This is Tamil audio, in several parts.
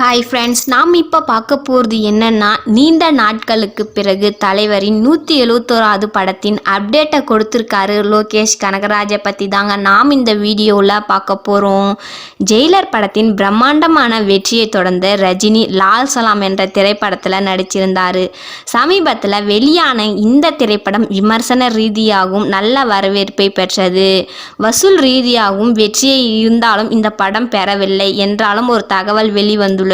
ஹாய் ஃப்ரெண்ட்ஸ் நாம் இப்போ பார்க்க போகிறது என்னென்னா நீண்ட நாட்களுக்கு பிறகு தலைவரின் நூற்றி எழுபத்தோராவது படத்தின் அப்டேட்டை கொடுத்துருக்காரு லோகேஷ் கனகராஜை பற்றி தாங்க நாம் இந்த வீடியோவில் பார்க்க போகிறோம் ஜெயிலர் படத்தின் பிரம்மாண்டமான வெற்றியை தொடர்ந்து ரஜினி லால் சலாம் என்ற திரைப்படத்தில் நடிச்சிருந்தார். சமீபத்தில் வெளியான இந்த திரைப்படம் விமர்சன ரீதியாகவும் நல்ல வரவேற்பை பெற்றது. வசூல் ரீதியாகவும் வெற்றியை இருந்தாலும் இந்த படம் பெறவில்லை என்றாலும் ஒரு தகவல் வெளிவந்துள்ளது.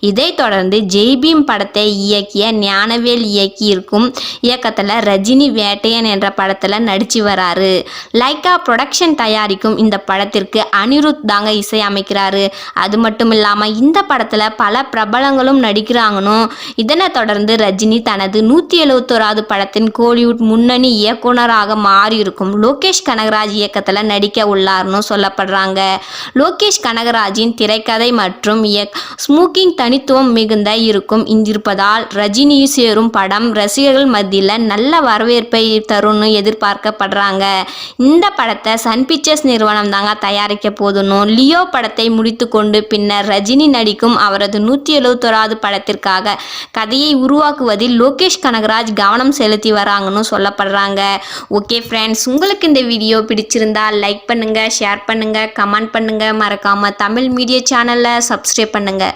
இதைத் தொடர்ந்து ஜெய்பீம் படத்தை இயக்கிய ஞானவேல் இயக்கியிருக்கும் இயக்கத்தில் ரஜினி வேட்டையன் என்ற படத்தில் நடிச்சு வராரு. லைக்கா ப்ரொடக்ஷன் தயாரிக்கும் இந்த படத்திற்கு அனிருத் தாங்க இசையமைக்கிறாரு. அது மட்டும் இல்லாமல் இந்த படத்தில் பல பிரபலங்களும் நடிக்கிறாங்கன்னு இதனைத் தொடர்ந்து ரஜினி தனது நூற்றி எழுபத்தோராவது படத்தின் கோலிவுட் முன்னணி இயக்குனராக மாறியிருக்கும் லோகேஷ் கனகராஜ் இயக்கத்தில் நடிக்க உள்ளார்னு சொல்லப்படுறாங்க. லோகேஷ் கனகராஜின் திரைக்கதை மற்றும் இயக் ஸ்மோக்கிங் தனித்துவம் மிகுந்த இருக்கும் இருப்பதால் ரஜினி சேரும் படம் ரசிகர்கள் மத்தியில் நல்ல வரவேற்பை தரும்னு எதிர்பார்க்கப்படுறாங்க. இந்த படத்தை சன் பிக்சர்ஸ் நிறுவனம் தாங்க தயாரிக்க போதுனும் லியோ படத்தை முடித்துக்கொண்டு பின்னர் ரஜினி நடிக்கும் அவரது நூற்றி எழுபத்தோராவது படத்திற்காக கதையை உருவாக்குவதில் லோகேஷ் கனகராஜ் கவனம் செலுத்தி வராங்கன்னு சொல்லப்படுறாங்க. ஓகே ஃப்ரெண்ட்ஸ் உங்களுக்கு இந்த வீடியோ பிடிச்சிருந்தா லைக் பண்ணுங்கள் ஷேர் பண்ணுங்கள் கமெண்ட் பண்ணுங்கள் மறக்காமல் தமிழ் மீடியா சேனலை சப்ஸ்கிரைப் பண்ணுங்கள்